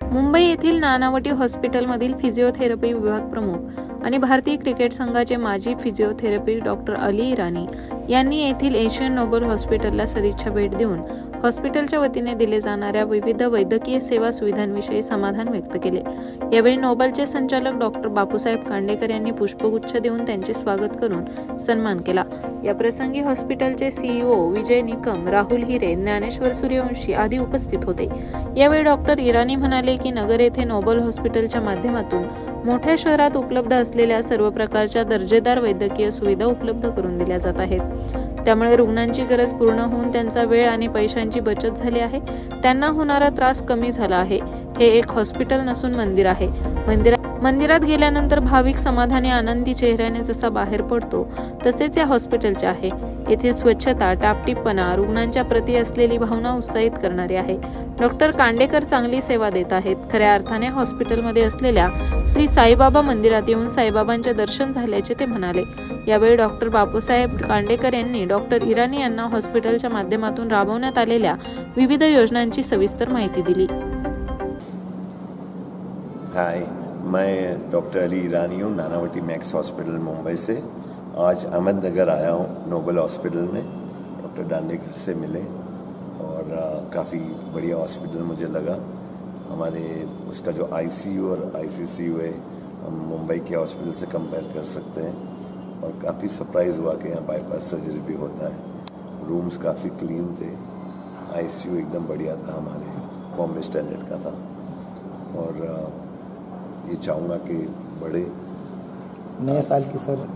मुंबई येथील नानावटी हॉस्पिटलमधील फिजिओथेरपी विभाग प्रमुख आणि भारतीय क्रिकेट संघाचे माजी फिजिओथेरपिस्ट डॉक्टर अली इराणी यांनी येथील एशियन नोबल हॉस्पिटलला सदिच्छा भेट देऊन हॉस्पिटलच्या वतीने दिले जाणाऱ्या विविध वैद्यकीय सेवा सुविधांविषयी समाधान व्यक्त केले. यावेळी नोबलचे संचालक डॉक्टर बापूसाहेब कांडेकर यांनी पुष्पगुच्छ देऊन त्यांचे स्वागत करून सन्मान केला. या प्रसंगी हॉस्पिटलचे सीईओ विजय निकम राहुल हिरे ज्ञानेश्वर सूर्यवंशी आदी उपस्थित होते. यावेळी डॉक्टर इराणी म्हणाले की नगर येथे नोबल हॉस्पिटलच्या माध्यमातून मोठ्या शहरात उपलब्ध असलेल्या सर्व प्रकारच्या दर्जेदार वैद्यकीय सुविधा उपलब्ध करून दिल्या जात आहेत. त्यामुळे रुग्णांची गरज पूर्ण होऊन त्यांचा वेळ आणि पैशांची बचत झाली आहे. त्यांना होणारा त्रास कमी झाला आहे. हे एक हॉस्पिटल नसून मंदिर आहे. मंदिरात मंदिरात गेल्यानंतर भाविक समाधानी आनंदी चेहऱ्याने जसा बाहेर पडतो तसेच या हॉस्पिटलचे आहे. येथे स्वच्छता टापटीपणा रुग्णांच्या प्रती असलेली भावना उत्साहित करणारी आहे. डॉक्टर कांडेकर चांगली सेवा देत आहेत. खऱ्या अर्थाने हॉस्पिटलमध्ये असलेल्या श्री साईबाबा मंदिरात येऊन साईबाबांचे दर्शन झाल्याचे ते म्हणाले. यावेळी डॉक्टर बापूसाहेब कांडेकर यांनी डॉक्टर इराणी यांना हॉस्पिटलच्या माध्यमातून राबवण्यात आलेल्या विविध योजनांची सविस्तर माहिती दिली. हाय मैं डॉक्टर अली ईरानी हूँ नानावटी मैक्स हॉस्पिटल मुंबई से। आज अहमदनगर आया हूँ नोबल हॉस्पिटल में। डॉक्टर डांडेकर से मिले। और काफ़ी बढ़िया हॉस्पिटल मुझे लगा। हमारे उसका जो आईसीयू और आईसीसीयू है हम मुंबई के हॉस्पिटल से कंपेयर कर सकते हैं। और काफ़ी सरप्राइज़ हुआ कि यहाँ बाईपास सर्जरी भी होता है। रूम्स काफ़ी क्लीन थे। आईसीयू एकदम बढ़िया था हमारे बॉम्बे स्टैंडर्ड का था। और ये चाहूँगा कि बड़े नए साल की सर।